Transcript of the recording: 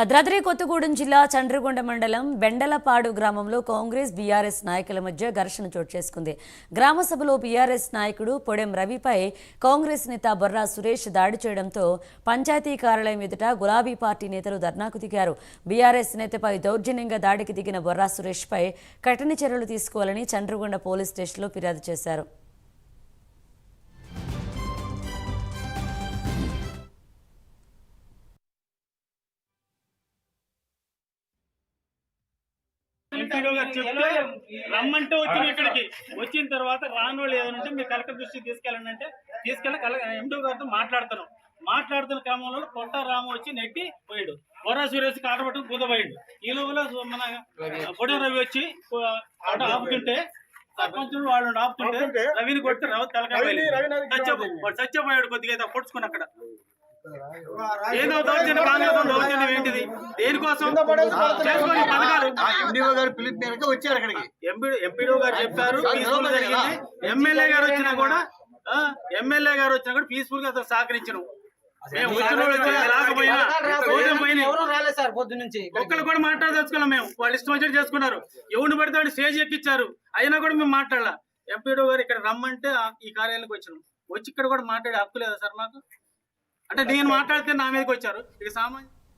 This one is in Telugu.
భద్రాద్రి కొత్తగూడెం జిల్లా చండ్రగొండ మండలం బెండలపాడు గ్రామంలో కాంగ్రెస్ బీఆర్ఎస్ నాయకుల మధ్య ఘర్షణ చోటు చేసుకుంది. గ్రామ సభలో బీఆర్ఎస్ నాయకుడు పొడెం రవిపై కాంగ్రెస్ నేత బొర్రా సురేష్ దాడి చేయడంతో పంచాయతీ కార్యాలయం ఎదుట గులాబీ పార్టీ నేతలు ధర్నాకు దిగారు. బీఆర్ఎస్ నేతపై దౌర్జన్యంగా దాడికి దిగిన బొర్రా సురేష్పై కఠిన చర్యలు తీసుకోవాలని చండ్రగొండ పోలీస్ స్టేషన్లో ఫిర్యాదు చేశారు. ఎంపీడో గారు చెప్తే రమ్మంటే వచ్చిన ఇక్కడికి. వచ్చిన తర్వాత రాని వాళ్ళు ఏదైనా ఉంటే మీరు కలెక్టర్ దృష్టికి తీసుకెళ్ళండి అంటే తీసుకెళ్ళి కల ఎంపీ గారితో మాట్లాడతాను మాట్లాడుతున్న క్రమంలో పొట్ట రాము వచ్చి నెట్టి పోయాడు. బొర్రా సురేష్ కాట పట్టుకుని కుదపోయాడు ఈ లోపల మన పొడి రవి వచ్చి ఆట ఆపుతుంటే. సర్పంచ్ వాళ్ళు ఆపుతుంటే రవిని కొడితే రవి తలకాయ చచ్చిపోయాడు కొద్దిగా అయితే పొడుచుకుని అక్కడ. ఏదో దౌర్జన్యం దేనికోసం? చేసుకోండి పథకాలు ఎండిఓ గారు పిలుపు మేరకు వచ్చారు అక్కడికి. ఎంపీ ఎంపీడీ గారు చెప్పారు పీస్ఫుల్గా జరిగింది. ఎమ్మెల్యే గారు వచ్చినా కూడా ఎమ్మెల్యే గారు వచ్చినా కూడా పీస్ఫుల్గా అసలు సహకరించను మేము ఒక్కళ్ళు కూడా మాట్లాడదలుచుకోలేం మేము. వాళ్ళు ఇష్టం వచ్చినట్టు చేసుకున్నారు. ఎవరిని పడితే వాడిని స్టేజ్ ఎక్కిచ్చారు. అయినా కూడా మేము మాట్లాడాల. ఎంపీడీ గారు ఇక్కడ రమ్మంటే ఈ కార్యాలయానికి వచ్చినాం. వచ్చి ఇక్కడ కూడా మాట్లాడే హక్కు లేదా సార్ మాకు? అంటే నేను మాట్లాడితే నా మీదకి వచ్చారు. ఇక సామాన్య